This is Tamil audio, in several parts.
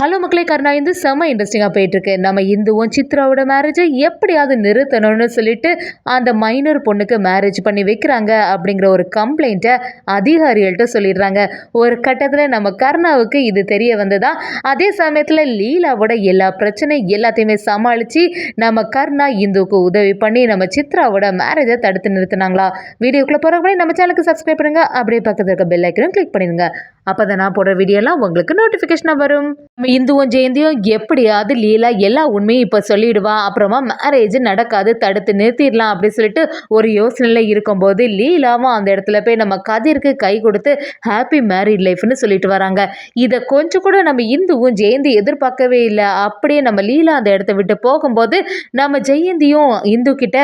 ஹலோ மக்களே கருணா இந்து செம்ம இன்ட்ரெஸ்டிங்காக போயிட்டுருக்கு. நம்ம இந்துவும் சித்ராவோட மேரேஜை எப்படியாவது நிறுத்தணும்னு சொல்லிட்டு அந்த மைனர் பொண்ணுக்கு மேரேஜ் பண்ணி வைக்கிறாங்க அப்படிங்கிற ஒரு கம்ப்ளைண்ட்டை அதிகாரிகள்கிட்ட சொல்லிடுறாங்க. ஒரு கட்டத்தில் நம்ம கருணாவுக்கு இது தெரிய வந்ததா? அதே சமயத்தில் லீலாவோட எல்லா பிரச்சனை எல்லாத்தையுமே சமாளித்து நம்ம கருணா இந்துவுக்கு உதவி பண்ணி நம்ம சித்ராவோட மேரேஜை தடுத்து நிறுத்தினாங்களா? வீடியோக்குள்ளே போகிறவங்களே நம்ம சேனலுக்கு சப்ஸ்கிரைப் பண்ணுங்கள் அப்படியே பக்கத்தில் இருக்க பெல் ஐக்கனும் கிளிக் பண்ணிடுங்க. அப்போ தான் நான் போடுற வீடியோலாம் உங்களுக்கு நோட்டிஃபிகேஷனாக வரும். நம்ம இந்துவும் ஜெயந்தியும் எப்படியாவது லீலா எல்லா உண்மையும் இப்போ சொல்லிடுவா. அப்புறமா மேரேஜ் நடக்காது தடுத்து நிறுத்திடலாம் அப்படின்னு சொல்லிட்டு ஒரு யோசனையில் இருக்கும்போது லீலாவும் அந்த இடத்துல போய் நம்ம கதிர்க்கு கை கொடுத்து ஹாப்பி மேரிட் லைஃப்னு சொல்லிட்டு வராங்க. இதை கொஞ்சம் கூட நம்ம இந்துவும் ஜெயந்தி எதிர்பார்க்கவே இல்லை. அப்படியே நம்ம லீலா அந்த இடத்த விட்டு போகும்போது நம்ம ஜெயந்தியும் இந்து கிட்ட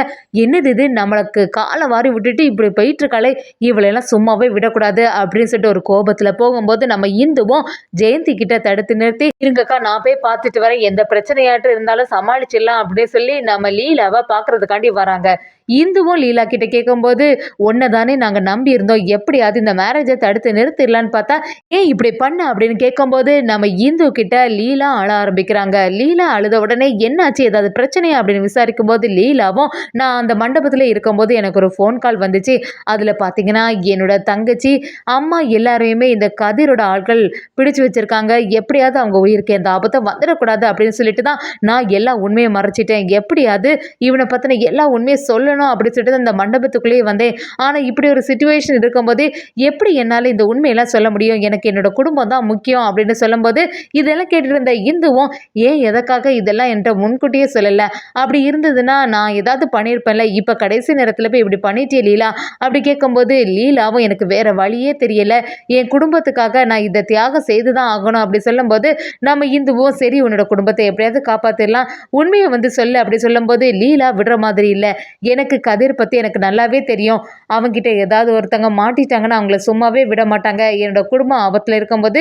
என்னது இது? நம்மளுக்கு காலை வாரி விட்டுட்டு இப்படி போயிட்டு இருக்காளே இவளையெல்லாம் சும்மாவே விடக்கூடாது அப்படின்னு சொல்லிட்டு ஒரு கோபத்தில் போ போகும்போது நம்ம இந்துவும் ஜெயந்தி கிட்ட தடுத்து நிறுத்தி இருங்கக்கா நான் போய் பார்த்துட்டு வரேன். எந்த பிரச்சனையாட்டு இருந்தாலும் சமாளிச்சிடலாம் அப்படின்னு சொல்லி நம்ம லீலாவை பார்க்கறதுக்காண்டி வராங்க. இந்துவும் லீலா கிட்ட கேட்கும்போது ஒன்றை தானே நாங்கள் நம்பி இருந்தோம் எப்படியாவது இந்த மேரேஜை தடுத்து நிறுத்திடலான்னு பார்த்தா ஏன் இப்படி பண்ண? அப்படின்னு கேட்கும்போது நம்ம இந்து கிட்ட லீலா அழ ஆரம்பிக்கிறாங்க. லீலா அழுத உடனே என்னாச்சு? ஏதாவது பிரச்சனையா? அப்படின்னு விசாரிக்கும் போது லீலாவும் நான் அந்த மண்டபத்தில் இருக்கும்போது எனக்கு ஒரு ஃபோன் கால் வந்துச்சு. அதில் பார்த்தீங்கன்னா என்னோட தங்கச்சி அம்மா எல்லாரையுமே இந்த கதிரோட ஆட்கள் பிடிச்சு வச்சிருக்காங்க. எப்படியாவது அவங்க உயிருக்கு எந்த ஆபத்தம் வந்துடக்கூடாது அப்படின்னு சொல்லிட்டு தான் நான் எல்லா உண்மையை மறைச்சிட்டேன். எப்படியாவது இவனை பற்றின எல்லா உண்மையை சொல்லணும் அப்படின்னு சொல்லிட்டு அந்த மண்டபத்துக்குள்ளேயே வந்தேன். ஆனால் இப்படி ஒரு சுச்சுவேஷன் இருக்கும்போது எப்படி என்னால் இந்த உண்மையெல்லாம் சொல்ல முடியும்? எனக்கு என்னோட குடும்பம் தான் முக்கியம் அப்படின்னு சொல்லும்போது இதெல்லாம் கேட்டுட்டு இருந்த இந்துவும் ஏன் எதற்காக இதெல்லாம் என்கிட்ட முன்கூட்டியே சொல்லலை? அப்படி இருந்ததுன்னா நான் ஏதாவது பண்ணியிருப்பேன்ல. இப்போ கடைசி நேரத்தில் போய் இப்படி பண்ணிட்டே லீலா. அப்படி கேட்கும்போது லீலாவும் எனக்கு வேற வழியே தெரியலை. என் குடும்பத்துக்காக நான் இதை தியாகம் செய்து தான் ஆகணும். அப்படி சொல்லும்போது நம்ம இந்துவும் சரி உன்னோட குடும்பத்தை எப்படியாவது காப்பாற்றிடலாம் உண்மையை வந்து சொல்லு. அப்படி சொல்லும்போது லீலா விடுற மாதிரி இல்லை. எனக்கு எனக்கு கதிர் பற்றி எனக்கு நல்லாவே தெரியும். அவங்ககிட்ட ஏதாவது ஒருத்தங்க மாட்டிட்டாங்கன்னா அவங்கள சும்மாவே விட மாட்டாங்க. என்னோட குடும்பம் ஆபத்தில் இருக்கும்போது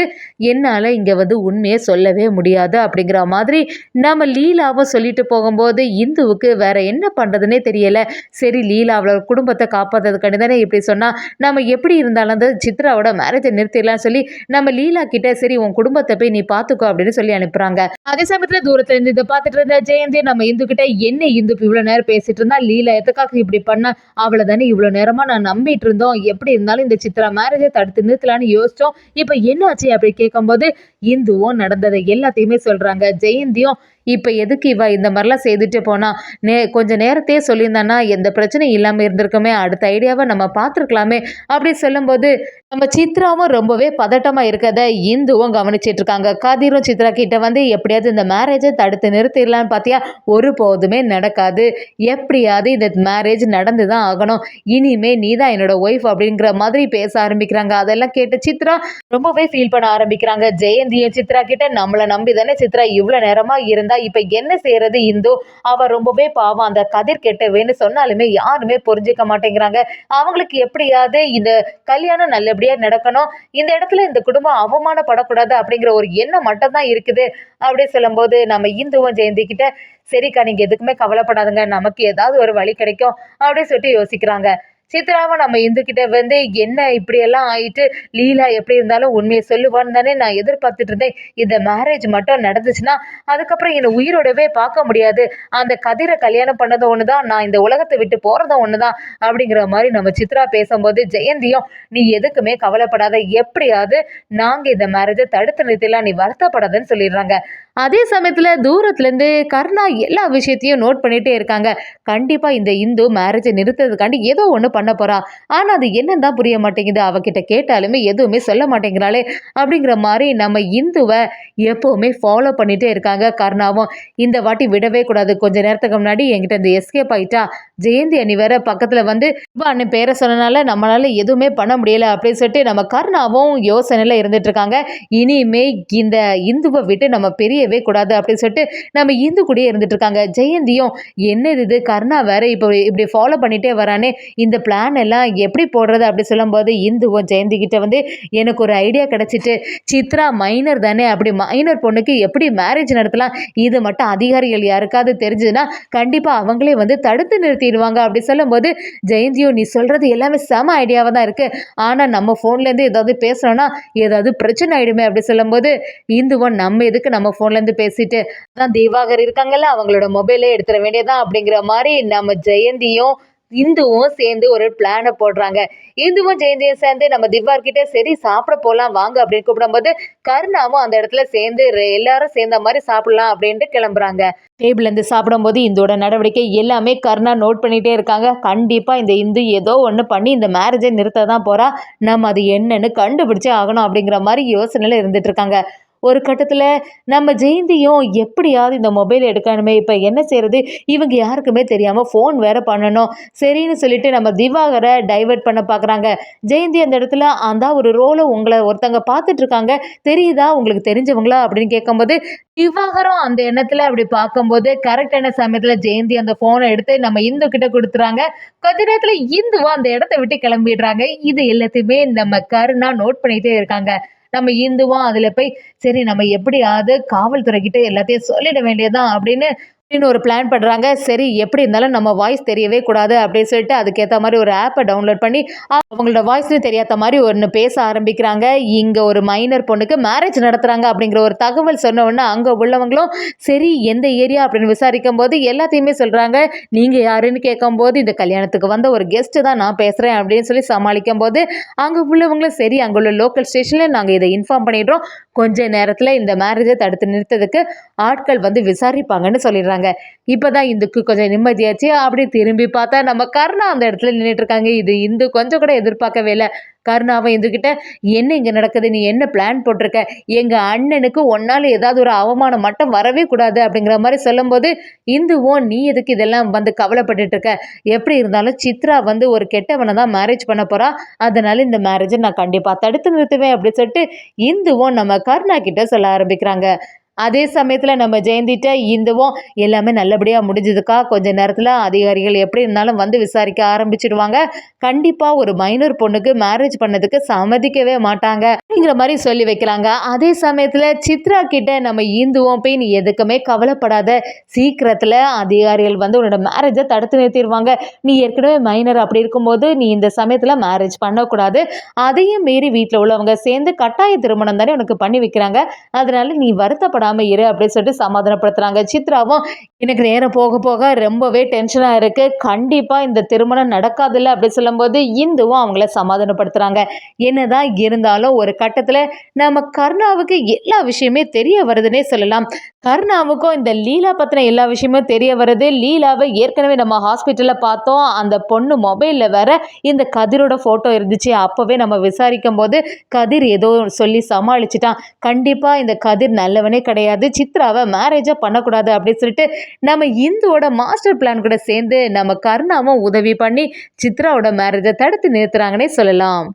என்னால் இங்கே வந்து உண்மையை சொல்லவே முடியாது அப்படிங்கிற மாதிரி நம்ம லீலாவை சொல்லிட்டு போகும்போது இந்துவுக்கு வேற என்ன பண்ணுறதுனே தெரியலை. சரி லீலா அவளோட குடும்பத்தை காப்பாற்றுறதுக்காண்டி தானே இப்படி சொன்னால் நம்ம எப்படி இருந்தாலும் அந்த சித்ராவோட மேரேஜை நிறுத்திடலாம்னு சொல்லி நம்ம லீலா கிட்ட சரி உன் குடும்பத்தை போய் நீ பார்த்துக்கோ அப்படின்னு சொல்லி அனுப்புகிறாங்க அதே சமயத்தில் தூரத்தில் இருந்து இதை பார்த்துட்டு இருந்த ஜெயந்தி நம்ம இந்து கிட்ட என்ன இந்து இவ்வளோ நேரம் பேசிட்டு இருந்தா? லீலா எதுக்காக இப்படி பண்ண? அவளை தானே இவ்வளோ நேரமாக நான் நம்பிட்டு இருந்தோம். எப்படி இருந்தாலும் இந்த சித்ரா மேரேஜை தடுத்து நிறுத்தலான்னு யோசிச்சோம். இப்போ என்னாச்சு அப்படி கேட்கும்போது இந்துவும் நடந்ததை எல்லாத்தையுமே சொல்கிறாங்க ஜெயந்தியும் இப்போ எதுக்கு இவ இந்த மாதிரிலாம் செய்துட்டு போனா? நே கொஞ்சம் நேரத்தையே சொல்லியிருந்தானா எந்த பிரச்சனையும் இல்லாமல் இருந்திருக்குமே அடுத்த ஐடியாவை நம்ம பார்த்துருக்கலாமே அப்படி சொல்லும்போது நம்ம சித்ராவும் ரொம்பவே பதட்டமாக இருக்கிறத இந்துவும் கவனிச்சிட்டு இருக்காங்க கதிரும் சித்ரா கிட்ட வந்து எப்படியாவது இந்த மேரேஜை தடுத்து நிறுத்திடலான்னு பார்த்தியா? ஒரு போதுமே நடக்காது. எப்படியாவது இந்த மேரேஜ் நடந்து தான் ஆகணும். இனிமே நீ தான் என்னோட ஒய்ஃப் அப்படிங்கிற மாதிரி பேச ஆரம்பிக்கிறாங்க. அதெல்லாம் கேட்டு சித்ரா ரொம்பவே ஃபீல் பண்ண ஆரம்பிக்கிறாங்க. ஜெயந்த் ஜெயந்தியும் சித்ரா கிட்ட நம்மளை நம்பி தானே சித்ரா இவ்வளோ நேரமாக இருந்தா இப்போ என்ன செய்யறது இந்து? அவ ரொம்பவே பாவம். அந்த கதிர் கெட்டவேன்னு சொன்னாலுமே யாருமே புரிஞ்சுக்க மாட்டேங்கிறாங்க. அவங்களுக்கு எப்படியாவது இந்த கல்யாணம் நல்லபடியாக நடக்கணும். இந்த இடத்துல இந்த குடும்பம் அவமானப்படக்கூடாது அப்படிங்கிற ஒரு எண்ணம் மட்டும் தான் இருக்குது. அப்படி சொல்லும்போது நம்ம இந்துவும் ஜெயந்தி கிட்ட சரிக்கா நீங்கள் எதுக்குமே கவலைப்படாதுங்க. நமக்கு ஏதாவது ஒரு வழி கிடைக்கும். அப்படின்னு சொல்லிட்டு யோசிக்கிறாங்க. சித்ராவை நம்ம இந்துக்கிட்ட வந்து என்ன இப்படியெல்லாம் ஆயிட்டு? லீலா எப்படி இருந்தாலும் உண்மையை சொல்லுவான்னு தானே நான் எதிர்பார்த்துட்டு இருந்தேன் இந்த மேரேஜ் மட்டும் நடந்துச்சுன்னா அதுக்கப்புறம் என்னை உயிரோடவே பார்க்க முடியாது. அந்த கதிரை கல்யாணம் பண்ணதும் ஒன்று தான் நான் இந்த உலகத்தை விட்டு போகிறதும் ஒன்று தான் அப்படிங்கிற மாதிரி நம்ம சித்ரா பேசும்போது ஜெயந்தியும் நீ எதுக்குமே கவலைப்படாத. எப்படியாவது நாங்கள் இந்த மேரேஜை தடுத்து நிறுத்திலாம் நீ வருத்தப்படாதன்னு சொல்லிடுறாங்க. அதே சமயத்தில் தூரத்துலேருந்து கர்ணா எல்லா விஷயத்தையும் நோட் பண்ணிகிட்டே இருக்காங்க. கண்டிப்பாக இந்த இந்து மேரேஜை நிறுத்துறதுக்காண்டி ஏதோ ஒன்று பண்ண போகிறா ஆனால் அது என்னன்னு தான் புரிய மாட்டேங்குது. அவகிட்ட கேட்டாலுமே எதுவுமே சொல்ல மாட்டேங்கிறாளே அப்படிங்கிற மாதிரி நம்ம இந்துவை எப்போவுமே ஃபாலோ பண்ணிகிட்டே இருக்காங்க கர்ணாவும். இந்த வாட்டி விடவே கூடாது. கொஞ்ச நேரத்துக்கு முன்னாடி என்கிட்ட இந்த எஸ்கேப் ஆகிட்டா ஜெயந்தி அணி வேற பக்கத்தில் வந்து அண்ணன் பேரை சொன்னனால நம்மளால் எதுவுமே பண்ண முடியலை அப்படின்னு சொல்லிட்டு நம்ம கர்ணாவும் யோசனையில் இருந்துட்டு இருக்காங்க. இனிமே இந்த இந்துவை விட்டு நம்ம பெரிய தெரியவே கூடாது அப்படின்னு சொல்லிட்டு நம்ம இந்து கூடயே இருந்துட்டு இருக்காங்க ஜெயந்தியும் என்னது இது? கர்ணா வேற இப்போ இப்படி ஃபாலோ பண்ணிட்டே வரானே. இந்த பிளான் எல்லாம் எப்படி போடுறது அப்படி சொல்லும்போது இந்துவும் ஜெயந்தி கிட்ட வந்து எனக்கு ஒரு ஐடியா கிடைச்சிட்டு சித்ரா மைனர் தானே அப்படி மைனர் பொண்ணுக்கு எப்படி மேரேஜ் நடத்தலாம்? இது மட்டும் அதிகாரிகள் யாருக்காவது தெரிஞ்சதுன்னா கண்டிப்பாக அவங்களே வந்து தடுத்து நிறுத்திடுவாங்க அப்படி சொல்லும்போது ஜெயந்தியும் நீ சொல்கிறது எல்லாமே செம ஐடியாவாக தான் இருக்குது ஆனால் நம்ம ஃபோன்லேருந்து ஏதாவது பேசுகிறோன்னா ஏதாவது பிரச்சனை ஆகிடுமே அப்படி சொல்லும்போது இந்துவன் நம்ம எதுக்கு நம்ம ஃபோன்லேருந்து பேசிட்டு அதான் திவாகர் இருக்காங்கல்ல அவங்களோட மொபைலே எடுத்துட வேண்டியதான் அப்படிங்கிற மாதிரி நம்ம ஜெயந்தியும் இந்துவும் சேர்ந்து ஒரு பிளானை போடுறாங்க. இந்துவும் ஜெயந்தியும் சேர்ந்து நம்ம திவார்கிட்ட சரி சாப்பிட போகலாம் வாங்க அப்படின்னு கூப்பிடும்போது கருணாவும் அந்த இடத்துல சேர்ந்து எல்லாரும் சேர்ந்த மாதிரி சாப்பிடலாம் அப்படின்ட்டு கிளம்புறாங்க. டேபிள்லேருந்து சாப்பிடும்போது இந்தோட நடவடிக்கை எல்லாமே கருணா நோட் பண்ணிகிட்டே இருக்காங்க. கண்டிப்பாக இந்த இந்து ஏதோ ஒன்று பண்ணி இந்த மேரேஜை நிறுத்த தான் போகிறா நம்ம அது என்னன்னு கண்டுபிடிச்சே ஆகணும் அப்படிங்கிற மாதிரி யோசனையில் இருந்துட்டு இருக்காங்க. ஒரு கட்டத்தில் நம்ம ஜெயந்தியும் எப்படியாவது இந்த மொபைல் எடுக்கணுமே இப்போ என்ன செய்கிறது இவங்க யாருக்குமே தெரியாமல் ஃபோன் வேறு பண்ணணும். சரின்னு சொல்லிட்டு நம்ம திவாகரை டைவர்ட் பண்ண பார்க்குறாங்க ஜெயந்தி அந்த இடத்துல அந்த ஒரு ரோலை உங்களை ஒருத்தங்க பார்த்துட்டு இருக்காங்க தெரியுதா? உங்களுக்கு தெரிஞ்சவங்களா? அப்படின்னு கேட்கும்போது திவாகரும் அந்த எண்ணத்தில் அப்படி பார்க்கும்போது கரெக்டான சமயத்தில் ஜெயந்தி அந்த ஃபோனை எடுத்து நம்ம இந்து கிட்ட கொடுத்துறாங்க. கொஞ்ச நேரத்தில் இந்துவும் அந்த இடத்த விட்டு கிளம்பிடுறாங்க. இது எல்லாத்தையுமே நம்ம கருணா நோட் பண்ணிகிட்டே இருக்காங்க. நம்ம இந்துவும் அதில் போய் சரி நம்ம எப்படியாவது காவல்துறை கிட்ட எல்லாத்தையும் சொல்லிட வேண்டியதுதான் அப்படின்னு அப்படின்னு ஒரு பிளான் பண்ணுறாங்க சரி எப்படி இருந்தாலும் நம்ம வாய்ஸ் தெரியவே கூடாது அப்படின்னு சொல்லிட்டு அதுக்கேற்ற மாதிரி ஒரு ஆப்பை டவுன்லோட் பண்ணி அவங்களோட வாய்ஸ்னு தெரியாத மாதிரி ஒன்று பேச ஆரம்பிக்கிறாங்க. இங்கே ஒரு மைனர் பொண்ணுக்கு மேரேஜ் நடத்துகிறாங்க அப்படிங்கிற ஒரு தகவல் சொன்ன உடனே அங்கே உள்ளவங்களும் சரி எந்த ஏரியா அப்படின்னு விசாரிக்கும் போது எல்லாத்தையுமே சொல்கிறாங்க நீங்கள் யாருன்னு கேட்கும்போது இந்த கல்யாணத்துக்கு வந்த ஒரு கெஸ்ட்டு தான் நான் பேசுகிறேன் அப்படின்னு சொல்லி சமாளிக்கும் போது அங்கே உள்ளவங்களும் சரி அங்கே உள்ள லோக்கல் ஸ்டேஷனில் நாங்கள் இதை இன்ஃபார்ம் பண்ணிடுறோம். கொஞ்ச நேரத்தில் இந்த மேரேஜை தடுத்து நிறுத்ததுக்கு ஆட்கள் வந்து விசாரிப்பாங்கன்னு சொல்லிடுறாங்க. இப்போ தான் இந்துக்கு கொஞ்சம் நிம்மதியாச்சு. அப்படி திரும்பி பார்த்தா நம்ம கருணா அந்த இடத்துல நின்றுட்டு இருக்காங்க இது இந்து கொஞ்சம் கூட எதிர்பார்க்கவே இல்லை. கருணாவை இந்துக்கிட்ட என்ன இங்கே நடக்குது? நீ என்ன பிளான் போட்டிருக்க? எங்கள் அண்ணனுக்கு ஒன்னால் ஏதாவது ஒரு அவமானம் மட்டும் வரவே கூடாது. அப்படிங்கிற மாதிரி சொல்லும்போது இந்துவும் நீ எதுக்கு இதெல்லாம் வந்து கவலைப்பட்டுட்டு இருக்க எப்படி இருந்தாலும் சித்ரா வந்து ஒரு கெட்டவனை தான் மேரேஜ் பண்ண போறா. அதனால இந்த மேரேஜை நான் கண்டிப்பாக தடுத்து நிறுத்துவேன். அப்படின்னு சொல்லிட்டு இந்துவும் நம்ம கருணா கிட்ட சொல்ல ஆரம்பிக்கிறாங்க. அதே சமயத்தில் நம்ம ஜெயந்திட்ட இந்துவும் எல்லாமே நல்லபடியாக முடிஞ்சதுக்கா? கொஞ்ச நேரத்தில் அதிகாரிகள் எப்படி இருந்தாலும் வந்து விசாரிக்க ஆரம்பிச்சிடுவாங்க. கண்டிப்பாக ஒரு மைனர் பொண்ணுக்கு மேரேஜ் பண்ணதுக்கு சம்மதிக்கவே மாட்டாங்க அப்படிங்கிற மாதிரி சொல்லி வைக்கிறாங்க அதே சமயத்தில் சித்ரா கிட்ட நம்ம இந்துவும் போய் நீ எதுக்குமே கவலைப்படாத. சீக்கிரத்தில் அதிகாரிகள் வந்து உன்னோட மேரேஜை தடுத்து நிறுத்திடுவாங்க. நீ ஏற்கனவே மைனர் அப்படி இருக்கும்போது நீ இந்த சமயத்தில் மேரேஜ் பண்ணக்கூடாது. அதையும் மீறி வீட்டில் உள்ளவங்க சேர்ந்து கட்டாய திருமணம் தானே உனக்கு பண்ணி வைக்கிறாங்க. அதனால நீ வருத்தப்படாமல் இரு அப்படின்னு சொல்லிட்டு சமாதானப்படுத்துறாங்க. சித்ராவும் எனக்கு நேரம் போக போக ரொம்பவே டென்ஷனாக இருக்கு. கண்டிப்பாக இந்த திருமணம் நடக்காதுல்ல அப்படின்னு சொல்லும்போது இந்துவும் அவங்கள சமாதானப்படுத்துறாங்க. என்னதான் இருந்தாலும் ஒரு கட்டத்தில் நம்ம கருணாவுக்கு எல்லா விஷயமே தெரிய வருதுன்னே சொல்லலாம். கருணாவுக்கும் இந்த லீலா பற்றின எல்லா விஷயமும் தெரிய வருது. லீலாவை ஏற்கனவே நம்ம ஹாஸ்பிட்டலில் பார்த்தோம். அந்த பொண்ணு மொபைலில் வேற இந்த கதிரோட ஃபோட்டோ இருந்துச்சு. அப்போவே நம்ம விசாரிக்கும் போது கதிர் ஏதோ சொல்லி சமாளிச்சிட்டான். கண்டிப்பாக இந்த கதிர் நல்லவனே கிடையாது. சித்ராவை மேரேஜாக பண்ணக்கூடாது அப்படின்னு சொல்லிட்டு நம்ம இந்துவோட மாஸ்டர் பிளான் கூட சேர்ந்து நம்ம கருணாவும் உதவி பண்ணி சித்ராவோட மேரேஜை தடுத்து நிறுத்துறாங்கன்னே சொல்லலாம்.